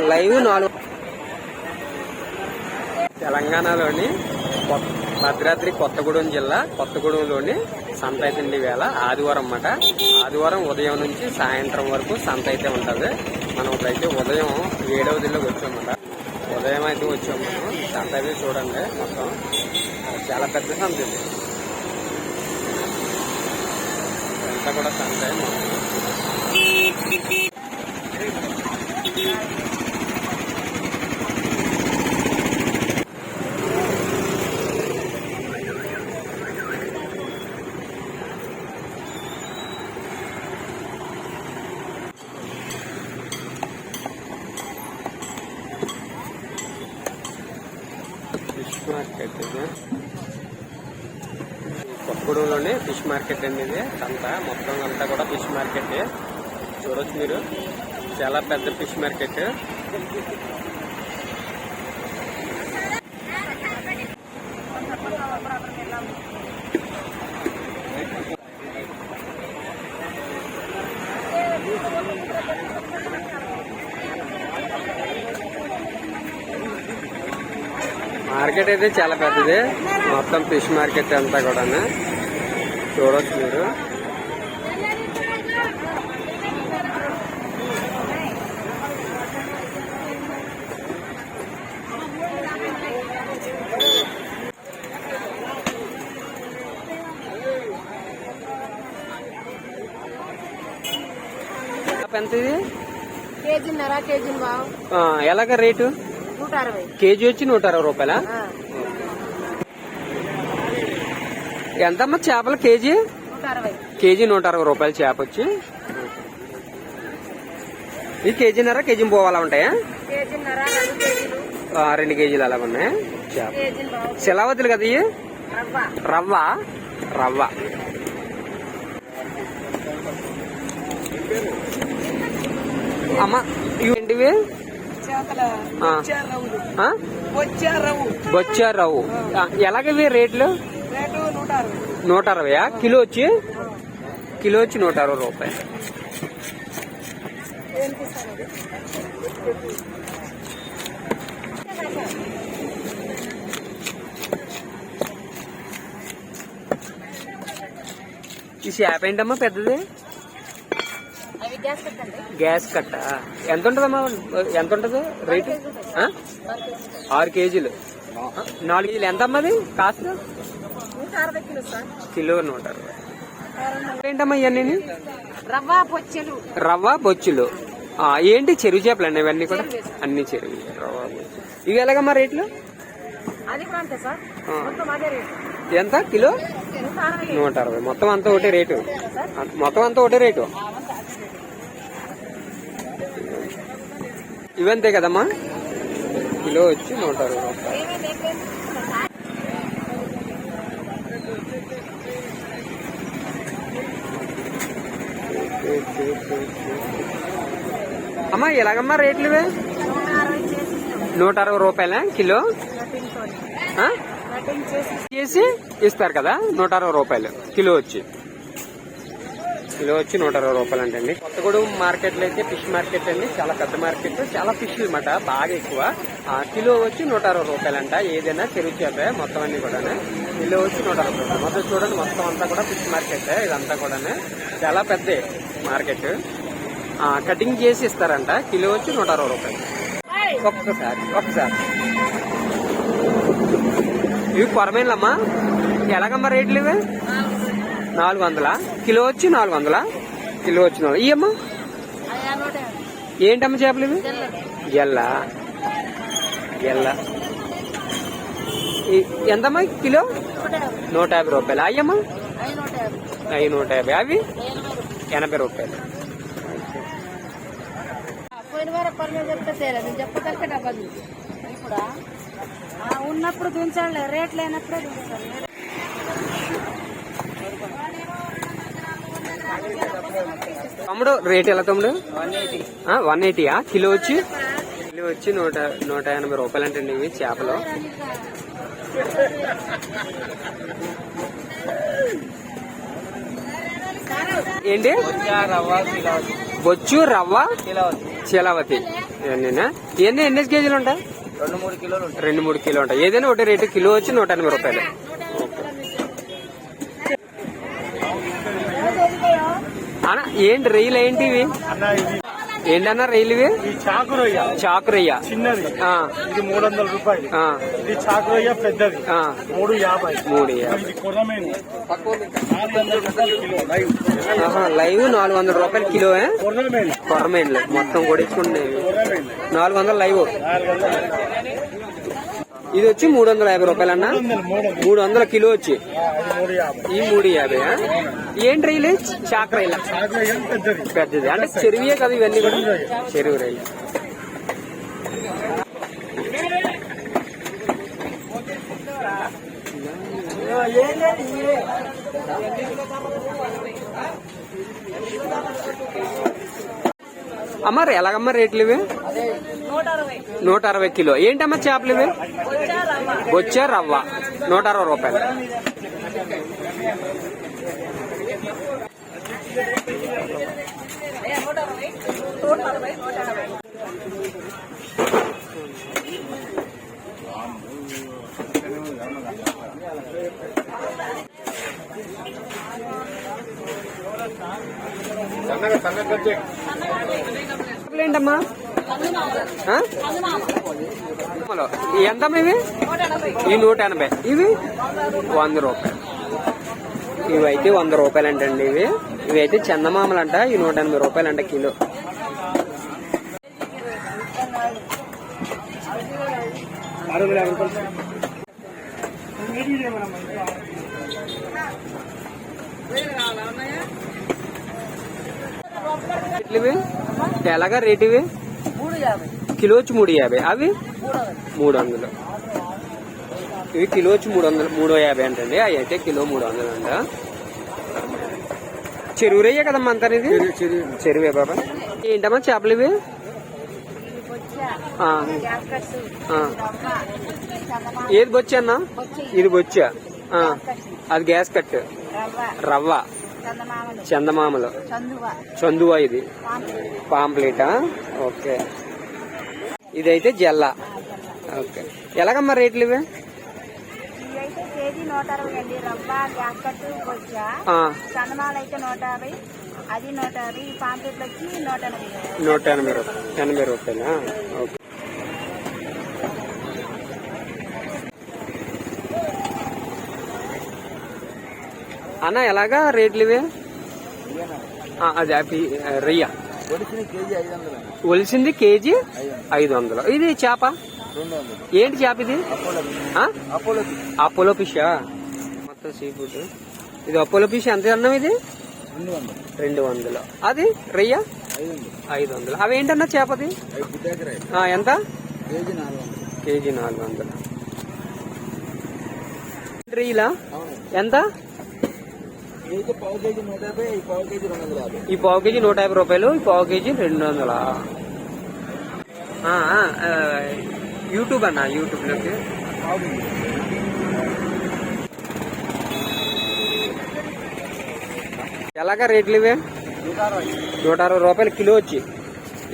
Live నాలుగు. తెలంగాణలోని కొత్త- భద్రాద్రి కొత్తగూడెం జిల్లా కొత్తగూడెంలోని సంత అయితే వేళ ఆదివారం అన్నమాట. ఆదివారం ఉదయం నుంచి సాయంత్రం వరకు సంత అయితే ఉంటుంది. మనం ఇప్పుడైతే ఉదయం ఏడవ దిల్లోకి వచ్చామన్నమాట ఉదయం అయితే వచ్చాము మనం. సంత అయితే చూడండి మొత్తం. చాలా పెద్ద సంత ఇది అంతా కూడా సంత మొత్తం ఫిష్ మార్కెట్ ఇది కొత్తగూడెంలోనే ఫిష్ మార్కెట్ అండి ఇది అంతా మొత్తం అంతా కూడా ఫిష్ మార్కెట్. చూడొచ్చు మీరు. చాలా పెద్ద ఫిష్ మార్కెట్. మార్కెట్ అయితే చాలా పెద్దది. మొత్తం ఫిష్ మార్కెట్ అంతా కూడా చూడొచ్చు మీరు. ఎంత ఇది కేజీన్నర కేజీ ఎలాగ రేటు? నూట అరవై కేజీ వచ్చి నూట అరవై రూపాయల ఎంతమ్మా చేపల కేజీ? కేజీ నూట అరవై రూపాయలు చేప వచ్చి. ఈ కేజీన్నర కేజీ పోవాలా ఉంటాయా? రెండు కేజీలు. అలా ఉన్నాయి. చేప. శిలావతులు కదా ఇవి? రవ్వ. రవ్వ. రవ్వ. అమ్మ ఇవి ఏంటివి? ఆ, ఎలాగవి రేట్లు? రేటు నూట అరవై అరవయా కిలో వచ్చి? కిలో వచ్చి నూట అరవై రూపాయలు ఈ షాప్ ఏంటమ్మా పెద్దది? గ్యాస్ కట్ట ఎంత ఉంటుందమ్మా ఎంత ఉంటుంది రేటు? ఆరు కేజీలు. నాలుగు కేజీలు. ఎంత అమ్మది కాస్ట్? అరవై కిలో నూట అరవై. ఏంటమ్మా ఇవన్నీ రవ్వ పొచ్చెలు రవ్వ బొచ్చులు. ఏంటి చెరువు చేపలు అండి ఇవన్నీ కూడా? అన్ని చెరువు రవ్వ బొచ్చులు. ఇవి ఎలాగమ్మా రేట్లు? ఎంత? కిలో? నూట అరవై. మొత్తం అంతా ఒకటే రేటు. మొత్తం అంతా ఒకటే రేటు. ఇవంతే కదమ్మా? కిలో వచ్చి నూట అరవై రూపాయలు? అమ్మా ఎలాగమ్మా రేట్లు ఇవే? నూట అరవై రూపాయల కిలో? చేసి ఇస్తారు కదా నూట అరవై రూపాయలు కిలో వచ్చి. కిలో వచ్చి నూట అరవై రూపాయలు అంటండి కొత్తగూడెం మార్కెట్లో అయితే ఫిష్ మార్కెట్ అండి. చాలా పెద్ద మార్కెట్ చాలా ఫిష్ అనమాట బాగా ఎక్కువ. కిలో వచ్చి నూట అరవై రూపాయలు అంట ఏదైనా చెరువు చేప మొత్తం అన్ని కూడా కిలో వచ్చి నూట అరవై రూపాయలు. మొత్తం చూడండి మొత్తం అంతా కూడా ఫిష్ మార్కెట్ ఇదంతా కూడా చాలా పెద్ద మార్కెట్. కటింగ్ చేసి ఇస్తారంట. కిలో వచ్చి నూట అరవై రూపాయలు. ఒక్కసారి ఒక్కసారి. ఇవి కొరమేనమ్మా ఎలాగమ్మా రేట్లు ఇవి? నాలుగు వందలా? కిలో వచ్చి నాలుగు వందలా? కిలో వచ్చి నాలుగు ఇయ్యమ్మా. ఏంటమ్మా చేపలు ఇవి? ఎల్లా ఎల్ల ఎల్ల ఈ- ఎంతమ్మా కిలో? నూట యాభై రూపాయలు? అయ్యమ్మా. అవి నూట యాభై. అవి? ఎనభై రూపాయలు. చెప్తే ఉన్నప్పుడు దించాలి. రేట్ లేనప్పుడే దించాలి. తమ్ముడు రేట్ ఎలా తమ్ముడు? వన్ ఎయిటీయా? కిలో వచ్చి? కిలో వచ్చి నూట నూట ఎనభై రూపాయలు అంటే ఇవి చేపలు. ఏంటి? బొచ్చు రవ్వ శీలావతి. ఇవన్నీనా? ఇవన్నీ ఎన్ని కేజీలు ఉంటాయి? రెండు మూడు కిలోలు రెండు మూడు కిలో ఉంటాయి. ఏదైనా ఒకటి రేటు కిలో వచ్చి నూట ఎనభై రూపాయలు. అన్న ఏంటి రొయ్యలు ఏంటి ఇవి ఏంటన్నా రొయ్యలు ఇవి చాకు రొయ్య చాకు రొయ్య చిన్నది ఇది మూడు వందల రూపాయలు ఇది చాకు రొయ్య పెద్దది. మూడు యాభై. మూడు యాభై. లైవ్ నాలుగు వందల రూపాయలు కిలో. ఏ? కొర్రమేను కొరమేన్లు మొత్తం కొర్రమేను నాలుగు వందలు లైవ్. ఇది వచ్చి మూడు వందల యాభై రూపాయలన్నా మూడు వందలు మూడు వందలు మూడు వందల కిలో వచ్చి ఆ, అది మూడు యాభై ఈ మూడు యాభై ఆ? ఏంటి రైలు చాక రైలు చాకు రొయ్య పెద్దది పెద్దది అంటే చెరువే కదా ఇవన్నీ కూడా చెరువు రైలు అమ్మ ఎలాగమ్మా రేట్లు ఇవి? నూట అరవై కిలో. ఏంటమ్మా చేపలు ఇవి? బొచ్చా రవ్వ. నూట అరవై రూపాయలు చేపలు ఏంటమ్మా ఎంతమ్మా ఇవి? ఈ నూట ఎనభై. ఇవి? వంద రూపాయలు. ఇవి అయితే వంద రూపాయలు అంటండి ఇవి. ఇవి అయితే చందమామలు అంట ఈ నూట ఎనభై రూపాయలు అంట కిలో. ఇవి ఎలాగా రేట్ ఇవి? కిలో వచ్చి మూడు యాభై. అవి? మూడు వందలు. ఇవి కిలో వచ్చి మూడు వందలు మూడు యాభై అంటండి. అవి అయితే కిలో మూడు వందలు అంట. చెరువు రయ్యే కదమ్మా అంతా ఇది చెరువే బాబా. ఏంటమ్మా చేపలు ఇవి? ఏది బొచ్చ అన్న? ఇది బొచ్చా. అది గ్యాస్ కట్ రవ్వ. చందమామలు. చందువ. చందువా ఇది. పాంపులు పాంప్లెటా? ఓకే. ఇదైతే జల్ల. ఓకే. ఎలాగమ్మా రేట్లు ఇవి? నూట అరవై అండి. రవ్వ చందమాలు అయితే నూట యాభై. అది నూట యాభై. ఈ పాంప్లెట్లు వచ్చి నూట ఎనభై. నూట ఎనభై రూపాయలు. ఎనభై రూపాయలా? ఓకే. అన్న ఎలాగా రేట్లు ఇవి? అది అవి రొయ్య. ఒడిసిన కేజీ ఐదు వందలు? ఒలిసింది కేజీ ఐదు వందలు. ఇది చేప? ఏంటి చేప ఇది? అపోలో ఫిషా. మొత్తం సీ ఫుడ్. ఇది అపోలో ఫిష్ ఎంత అన్నం ఇది? రెండు వందలు. అది రొయ్య? ఐదు వందలు. అవి ఏంటన్నా చేపది ఎంత? కేజీ నాలుగు వందలు. రొయ్యలా ఎంత? పావు కేజీ నూట యాభై ఈ పావు కేజీ రెండు వందల యాభై. ఈ పావు కేజీ నూట యాభై రూపాయలు ఈ పావు కేజీ రెండు వందల? యూట్యూబ్ అన్న యూట్యూబ్లోకి పావు కేజీ ఎలాగా రేట్లు ఇవే? నూట అరవై రూపాయలు కిలో వచ్చి.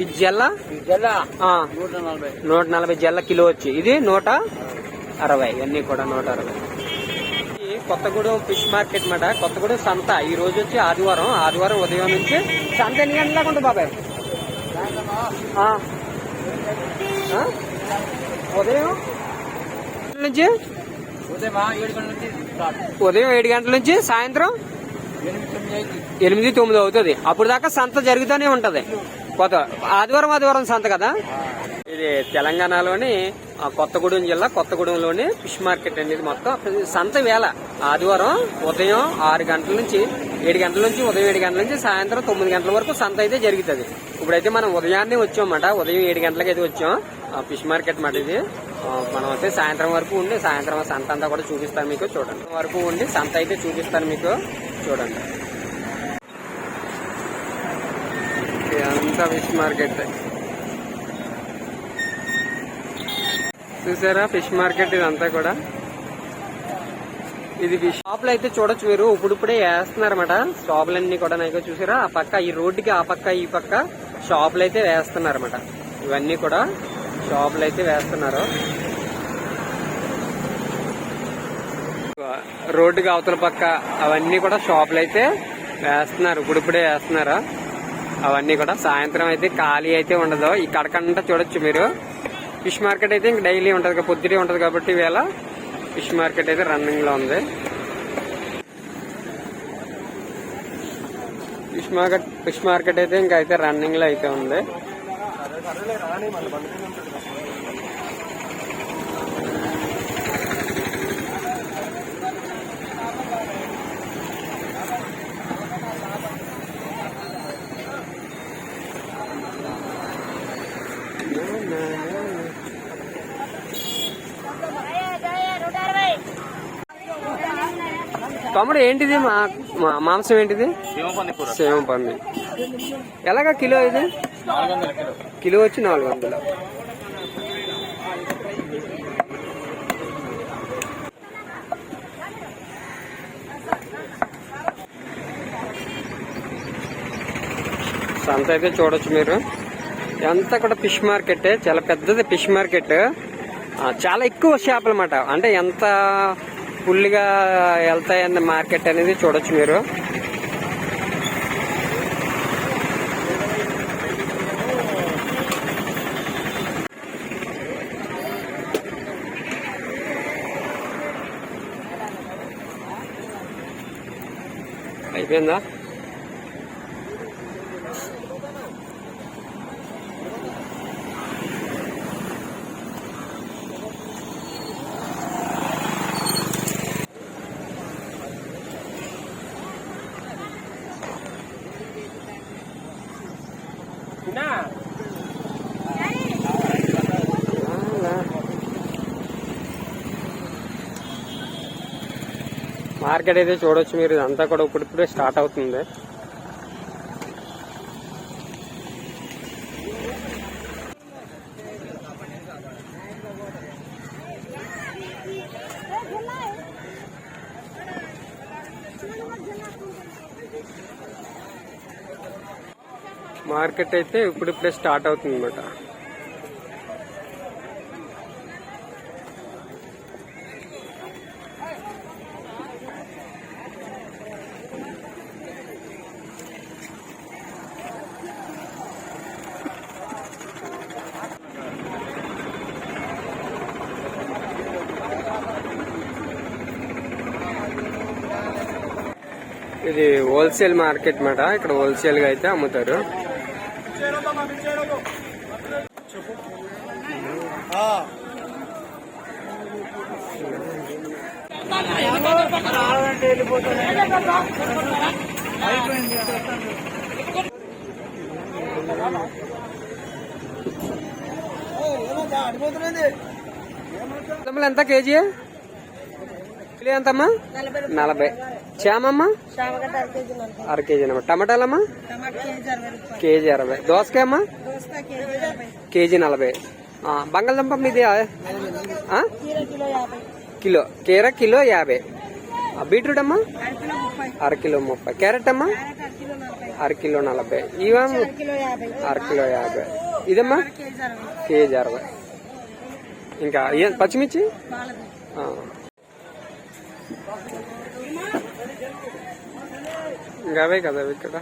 ఇది జల్ల? నూట నలభై. నూట నలభై జల్ల కిలో వచ్చి. ఇది నూట అరవై ఇవన్నీ కూడా నూట అరవై. ఈ కొత్తగూడెం ఫిష్ మార్కెట్ మాట. కొత్తగూడెం సంత. ఈ రోజు వచ్చి ఆదివారం. ఆదివారం ఉదయం నుంచి సంత ఎన్ని గంటలకు ఉంటుంది బాబాయ్? ఉదయం? నుంచి? ఉదయం ఏడు గంటల నుంచి సాయంత్రం? ఎనిమిది తొమ్మిది అవుతుంది. అప్పుడు దాకా సంత జరుగుతూనే ఉంటది. కొత్త ఆదివారం ఆదివారం సంత కదా? ఇది తెలంగాణలోని ఆ, కొత్తగూడెం జిల్లా కొత్తగూడెంలోని ఫిష్ మార్కెట్ అనేది మొత్తం. సంత వేళ ఆదివారం ఉదయం ఆరు గంటల నుంచి ఏడు గంటల నుంచి ఉదయం ఏడు గంటల నుంచి సాయంత్రం తొమ్మిది గంటల వరకు సంత అయితే జరుగుతుంది. ఇప్పుడైతే మనం ఉదయాన్నే వచ్చామన్నమాట ఉదయం ఏడు గంటలకు అయితే వచ్చాం. ఆ, ఫిష్ మార్కెట్ మాట ఇది. మనం అయితే సాయంత్రం వరకు ఉండి సాయంత్రం సంత అంతా కూడా చూపిస్తాను మీకు చూడండి. వరకు ఉండి సంత అయితే చూపిస్తాను మీకు చూడండి. అంతా ఫిష్ మార్కెట్. చూసారా? ఫిష్ మార్కెట్ ఇదంతా కూడా. ఇది షాపులు అయితే చూడొచ్చు మీరు. ఇప్పుడిప్పుడే వేస్తున్నారన్నమాట. షాపులన్నీ కూడా నాకు చూసారా? ఆ పక్క ఈ రోడ్డుకి ఆ పక్క ఈ పక్క షాపులు అయితే వేస్తున్నారన్నమాట. ఇవన్నీ కూడా షాపులు అయితే వేస్తున్నారు. రోడ్డుకి అవతల పక్క అవన్నీ కూడా షాపులు అయితే వేస్తున్నారు. ఇప్పుడిప్పుడే వేస్తున్నారు? అవన్నీ కూడా. సాయంత్రం అయితే ఖాళీ అయితే ఉండదు. ఈ చూడొచ్చు మీరు. ఫిష్ మార్కెట్ అయితే ఇంక డైలీ ఉంటది పొద్దుటే ఉంటది కాబట్టి ఇవేళ ఫిష్ మార్కెట్ అయితే రన్నింగ్లో ఉంది. ఫిష్ మార్కెట్ ఫిష్ మార్కెట్ అయితే ఇంకా అయితే రన్నింగ్లో అయితే ఉంది. తమ్ముడు ఏంటిది? మా మాంసం ఏంటిది? సేమ పంది ఎలాగా కిలో ఇది? కిలో. వచ్చి నాలుగు వందలు సంత అయితే చూడొచ్చు మీరు. ఎంత కూడా ఫిష్ మార్కెట్ చాలా పెద్దది ఫిష్ మార్కెట్. చాలా ఎక్కువ షాపులు అన్నమాట అంటే ఎంత ఫుల్గా వెళ్తాయన్న మార్కెట్ అనేది చూడొచ్చు మీరు. అయిపోయిందా? మార్కెట్ అయితే చూడొచ్చు మీరు ఇదంతా కూడా ఇప్పుడిప్పుడే స్టార్ట్ అవుతుంది. మార్కెట్ అయితే ఇప్పుడిప్పుడే స్టార్ట్ అవుతుంది అన్నమాట ఇది హోల్సేల్ మార్కెట్ మాట. ఇక్కడ హోల్సేల్గా అయితే అమ్ముతారు. ఎంత కేజీ? ఎంతమ్మా నలభై. చేమమ్మా అర కేజీ అమ్మా టమాటాలమ్మా? టమాటా కేజీ అరవై దోసకాయ అమ్మా కేజీ నలభై. బంగాళదుంప మీది కిలో కీర కిలో యాభై. బీట్రూట్ అమ్మా అర కిలో ముప్పై. క్యారెట్ అమ్మా అర కిలో నలభై. ఇవమ్మ యాభై. అర కిలో యాభై. ఇదమ్మా? కేజీ అరవై. ఇంకా పచ్చిమిర్చి బాలది ఆ. ఇంకా అవే కదా అవి ఇక్కడ.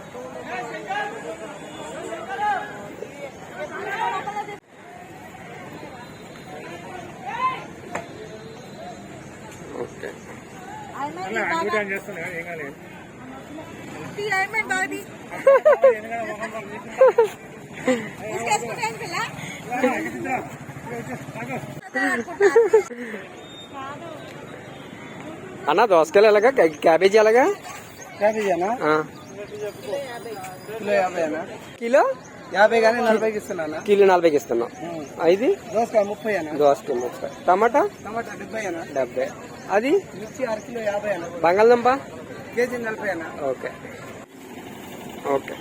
ఓకే. అన్న దోసకాయలు ఎలాగా? క్యా- క్యాబేజీ ఎలాగా. కిలో యాభై అన్న కిలో? యాభై కానీ నలభైకి ఇస్తున్నా కిలో నలభైకి ఇస్తున్నాం. ఐదు? దోసకాయ ముప్పై అన్న దోసకాయ ముప్పై. టమాటా? టమాటా డెబ్బై అన్న డెబ్బై. అది? మిర్చి అర కిలో యాభై అన్న బంగాళదుంప? కేజీ నలభై అన్న ఓకే. ఓకే.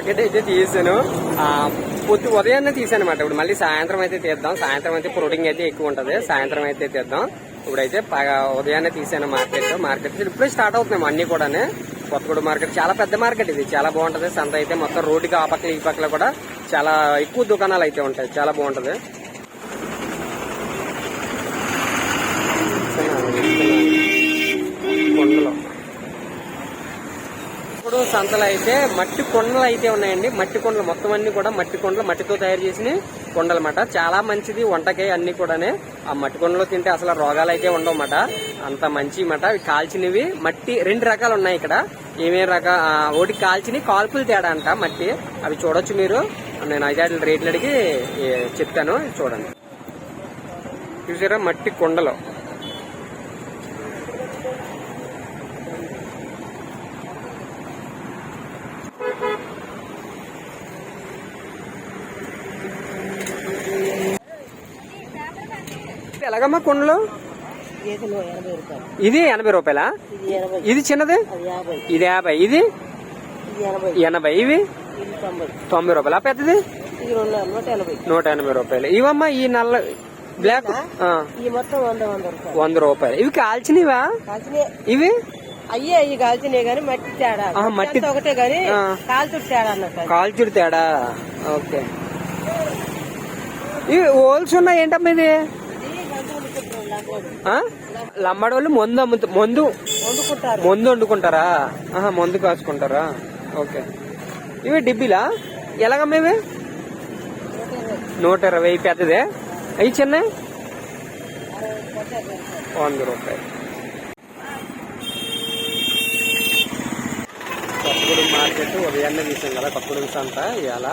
మార్కెట్ అయితే తీసాను. పొద్దు ఉదయాన్నే తీసాను అనమాట ఇప్పుడు మళ్ళీ సాయంత్రం అయితే తీద్దాం. సాయంత్రం అయితే ప్రోటీన్ అయితే ఎక్కువ ఉంటుంది. సాయంత్రం అయితే తీద్దాం. ఇప్పుడైతే ఉదయాన్నే తీసాను మార్కెట్. మార్కెట్ ఇప్పుడే స్టార్ట్ అవుతున్నాం అన్ని కూడానే. కొత్తగూడ మార్కెట్ చాలా పెద్ద మార్కెట్ ఇది. చాలా బాగుంటది. సంత అయితే మొత్తం రోడ్డుకి ఆ పక్కన ఈ పక్కన కూడా చాలా ఎక్కువ దుకాణాలు అయితే ఉంటాయి. చాలా బాగుంటది. సంతలు అయితే మట్టి కొండలు అయితే ఉన్నాయండి. మట్టి కొండలు మొత్తం అన్ని కూడా మట్టి కొండలు మట్టితో తయారు చేసిన కొండలు చాలా మంచిది వంటకాయ అన్ని కూడానే. ఆ మట్టి కొండలో తింటే అసలు రోగాలు అయితే ఉండవన్నమాట అంత మంచి మాట అవి కాల్చినవి మట్టి రెండు రకాలు ఉన్నాయి ఇక్కడ. ఏమేమి రకాల ఒకటి కాల్చినవి కాల్పులు తేడా అంట మట్టి. అవి చూడొచ్చు మీరు. నేను అయితే రేట్లు అడిగి చెప్తాను. చూడండి. చూసారా? మట్టి కొండలు. ఎలాగమ్మా కొండలు? ఇది ఎనభై రూపాయలా? ఇది చిన్నది? ఇది యాభై. ఇది? ఎనభై. ఇవి? ఇది తొంభై. రూపాయలు? ఆ పెద్దది నూట ఎనభై. రూపాయలు. ఇవమ్మా ఈ నల్ల బ్లాక్ ఆ, ఈ మొత్తం వంద రూపాయలు. ఇవి కాల్చినవా? కాల్చినే ఇవి? అయ్యే అయ్యి కాల్చినే గాని మట్టి తేడా. మట్టి- ఒకటే గాని. కాల్చుడు తేడా అన్నట్టు కాల్చుడు తేడా. ఓకే. ఇవి హోల్స్ ఉన్నాయి ఏంటమ్మా ఇది? వాళ్ళు మందు అమ్ముతు మందు మందు వండుకుంటారా ఆహా మందు కాసుకుంటారా ఓకే ఇవి డిబ్బీలా ఎలాగమ్మా ఇవి నూట ఇరవై పెద్దదే అవి చిన్న వంద రూపాయలు కొత్తగూడెం మార్కెట్ ఉదయాన్నే తీసాం కదా కొత్తగూడెం సంత ఇవాళ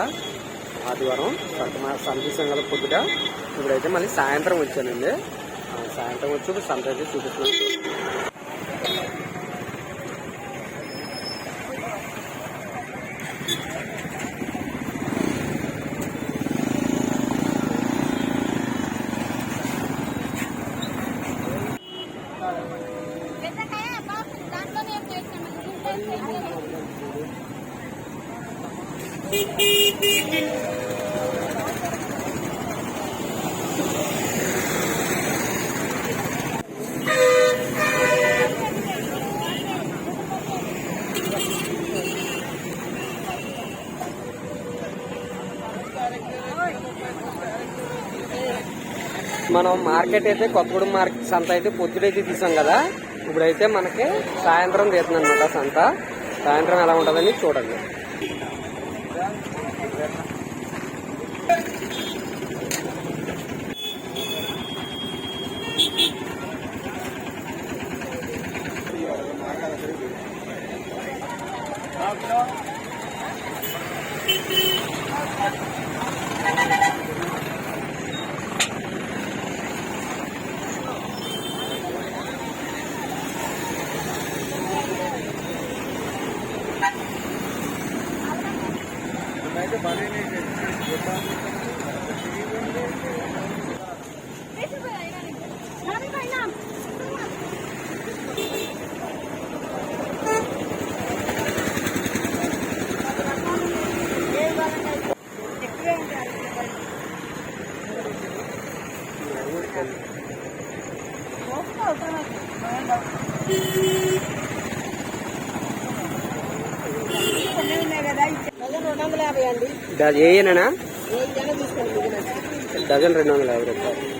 ఆదివారం సంత సంత తీసాం కదా పొద్దుట ఇప్పుడైతే మళ్ళీ సాయంత్రం వచ్చానండి సాయంత్రం వచ్చి ఇప్పుడు సంత అయితే చూపిస్తున్నాను మనం మార్కెట్ అయితే కొత్తగూడెం మార్కెట్ సంత అయితే పొద్దుడైతే తీసాం కదా. ఇప్పుడైతే మనకి సాయంత్రం తీస్తుంది అనమాట సంత. సాయంత్రం ఎలా ఉంటుందని చూడండి. వందల యాభై అండి. ఏనా. డజన్ రెండు వందల యాభై రూపాయలు.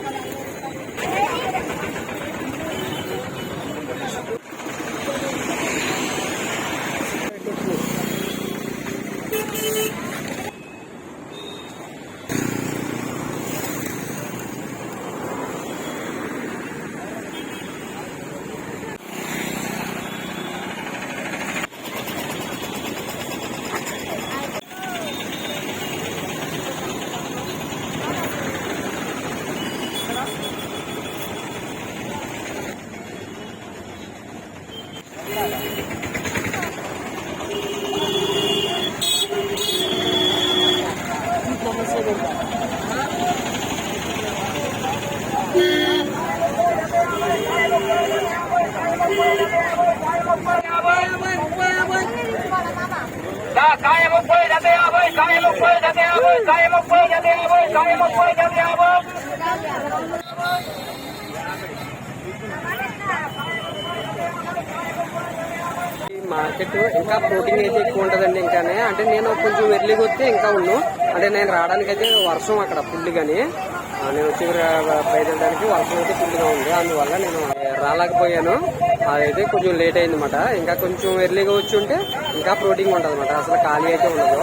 మార్కెట్ ఇంకా ప్రోటీన్ అయితే ఎక్కువ ఉంటదండి ఇంకానే. అంటే నేను కొంచెం ఎర్లీగా వస్తే ఇంకా ఉన్ను అంటే నేను రావడానికి అయితే వర్షం అక్కడ ఫుల్ కానీ నేను వచ్చి బయలుదేరడానికి వర్షం అయితే ఫుల్గా ఉంది. అందువల్ల నేను రాలేకపోయాను. అదైతే కొంచెం లేట్ అయింది అనమాట ఇంకా కొంచెం ఎర్లీగా వచ్చి ఉంటే ఇంకా ప్రోటీన్ ఉంటుంది అనమాట అసలు ఖాళీ అయితే ఉండదు.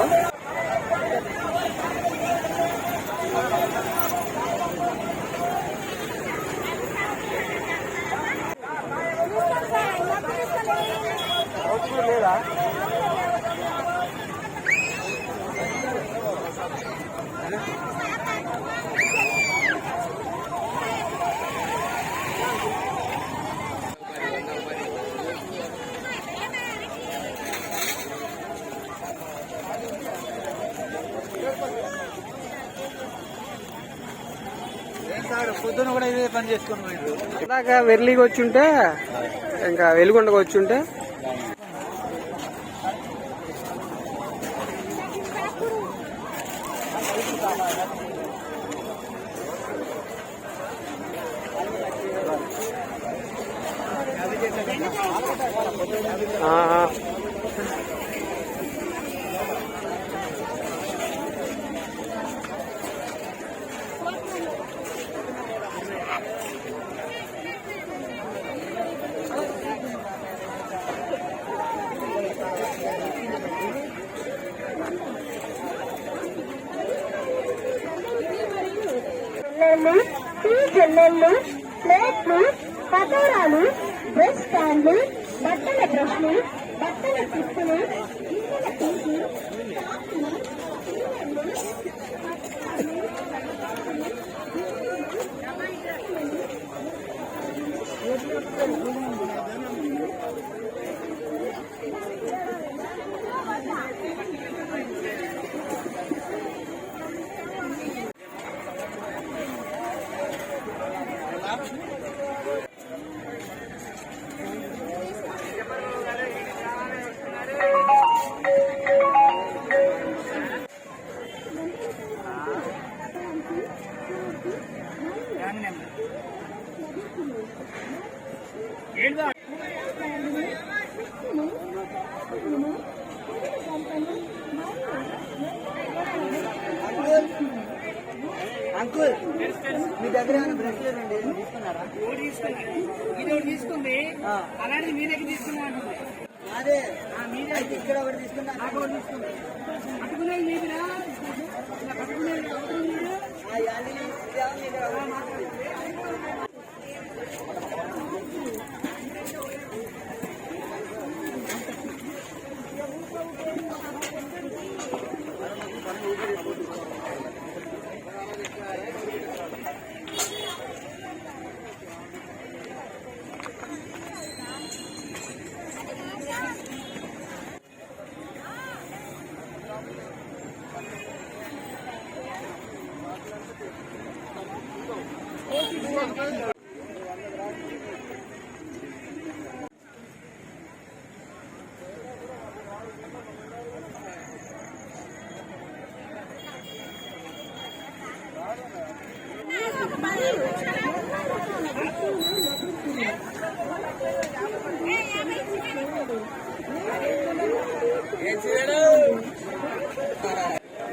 పొద్దున కూడా ఇదే పని చేసుకుని పోయిండ్రు. ఇలాగా వెర్లీగా వచ్చి ఉంటే ఇంకా వెలుగుండగా వచ్చి ఉంటే ఆ, ఆ. జల్లెళ్ళు టీ జల్లెళ్ళు ప్లేట్లు కటోరాలు బ్రష్ స్టాండ్లు బట్టల బ్రష్లు బట్టల చిప్పులు అంకుల్ మీ దగ్గర ఏమైనా బ్రష్ లేదండి తీసుకున్నారా? తీసుకుంది. అలాంటి మీ దగ్గర తీసుకున్నా అంటుంది అదే. అయితే ఇక్కడ ఒకటి తీసుకున్నా అక్కడ ఒకటి తీసుకున్నా పట్టుకునేది మీదిరా. పట్టుకునేది మీరు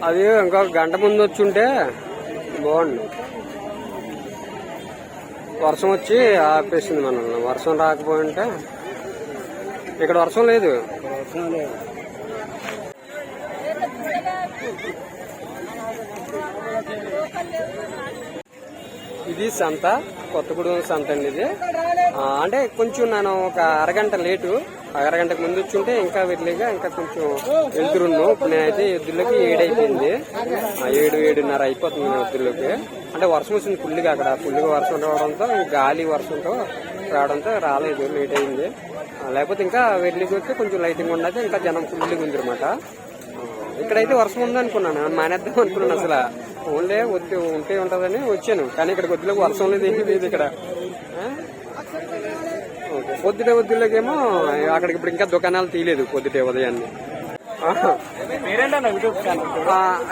అది ఇంకొక గంట ముందు వచ్చుంటే బాగుండు. వర్షం వచ్చి ఆపేసింది మనల్ని. వర్షం రాకపోయింటే ఇక్కడ వర్షం లేదు. ఇది సంత కొత్తగూడెం సంత అండి ఇది. అంటే కొంచెం నేను ఒక అరగంట లేటు అరగంటకు ముందు వచ్చి ఉంటే ఇంకా వెళ్ళిగా ఇంకా కొంచెం వెళ్తురున్ను ఇప్పుడు నేనైతే ఎద్దులకి ఏడు అయిపోయింది ఆ, ఏడు ఏడున్నర అయిపోతుంది ఎద్దులకి. అంటే వర్షం వచ్చింది ఫుల్గా అక్కడ. ఫుల్గా వర్షం రావడంతో గాలి వర్షంతో రావడంతో రాలేదు లేట్ అయింది. లేకపోతే ఇంకా వెళ్ళికి వస్తే కొంచెం లైటింగ్ ఉండదు ఇంకా జనం ఫుల్గా ఉంది అనమాట ఇక్కడైతే వర్షం ఉందనుకున్నాను మానేద్దాం అనుకున్నాను అసలు. ఓన్లే వద్దు ఉంటే ఉంటుందని వచ్చాను కానీ ఇక్కడ వద్దులకు వర్షం లేదు ఏమీ లేదు ఇక్కడ. ఓకే. పొద్దుటే వద్దులకేమో అక్కడికి ఇప్పుడు ఇంకా దుకాణాలు తీయలేదు పొద్దుటే ఉదయాన్నే.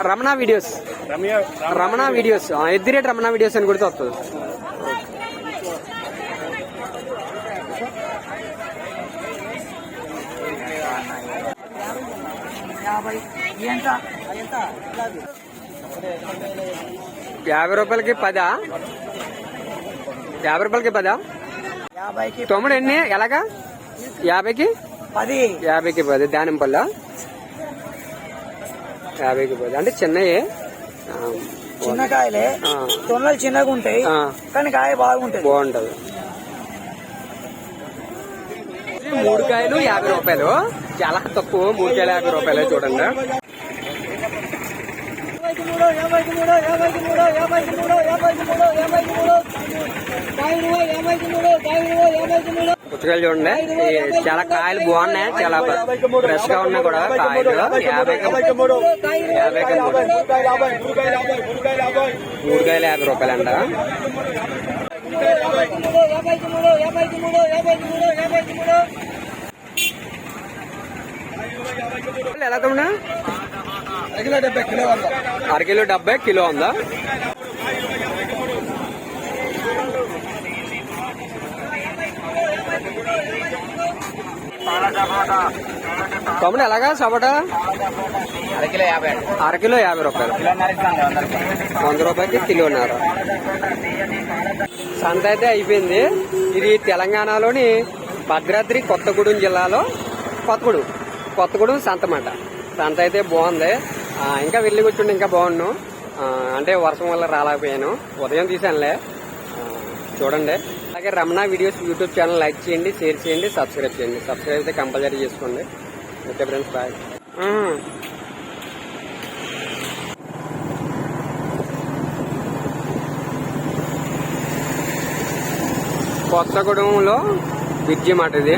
రమణ వీడియోస్ రమణ వీడియోస్ ఎద్ది రేట్ రమణ వీడియోస్ అని కొడితే వస్తుంది. యాభై రూపాయలకి పదా? యాభై రూపాయలకి పదా? యాభైకి తమ్ముడు ఎన్ని? ఎలాగా? యాభైకి? పది. యాభైకి పది. దానిమ్మ పళ్ళ? యాభైకి పది అంటే చిన్నయే? చిన్న కాయలే. చిన్నగా ఉంటాయి. కానీ కాయ బాగుంటది. బాగుంటది. మూడు కాయలు యాభై రూపాయలు. చాలా తక్కువ. మూడు కాయలు యాభై రూపాయలు చూడండి. యాభైకి పుచ్చకాయలు చూడండి. చాలా కాయలు బాగున్నాయి. చాలా ఫ్రెష్గా ఉన్నాయి కూడా కాయలు. యాభైకి యాభైకి మూడు కాయలు యాభై రూపాయలు అంట ఎలా తమ్ముడు? కిలో డెబ్బై కిలో వంద. అర కిలో డెబ్బై కిలో ఉందా తమ్ముడు ఎలాగా సపోటా? అరకిలో యాభై అర కిలో యాభై రూపాయలు. వంద రూపాయలకి కిలోన్నర. సంత అయితే అయిపోయింది. ఇది తెలంగాణలోని భద్రాద్రి కొత్తగూడెం జిల్లాలో కొత్తగూడెం. కొత్తగూడెం సంత మాట సంత అయితే బాగుంది. ఇంకా వెళ్ళి కూర్చుంటే ఇంకా బాగుండు. అంటే వర్షం వల్ల రాలేకపోయాను. ఉదయం తీసానులే ఆ, చూడండి. అలాగే Ramana videos YouTube channel like చేయండి షేర్ చేయండి సబ్స్క్రైబ్ చేయండి. సబ్స్క్రైబ్ అయితే కంపల్సరీ చేసుకోండి. Okay friends bye. కొత్తగూడెంలో బ్రిడ్జి మాట ఇది.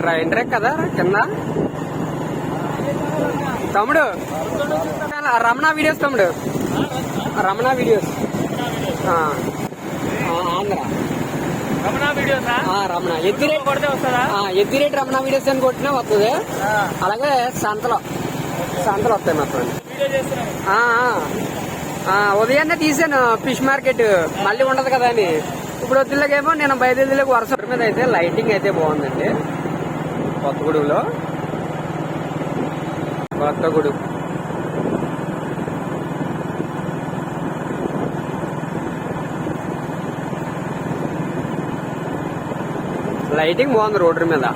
ట్రైన్ ట్రాక్ కదా కింద? తమ్ముడు రమణ వీడియోస్ తమ్ముడు. రమణ వీడియోస్. ఆ. ఆ, ఆంధ్ర. రమణ ఎద్దిరేట్ ఆ, ఎద్దిరేట్ రమణ. వీడియోస్ అని కొట్టినా వస్తుంది అలాగే సంతలో. సంతలు వస్తాయి మొత్తం ఆ, ఆ. ఆ, ఉదయాన్నే తీసాను ఫిష్ మార్కెట్. మళ్ళీ ఉండదు కదా అని. ఇప్పుడు వద్దులకేమో నేను బయలుదేరికి వర్షం మీద అయితే లైటింగ్ అయితే బాగుందండి. కొత్తగూడెంలో కొత్తగూడెం లైటింగ్ బాగుంది రోడ్డు మీద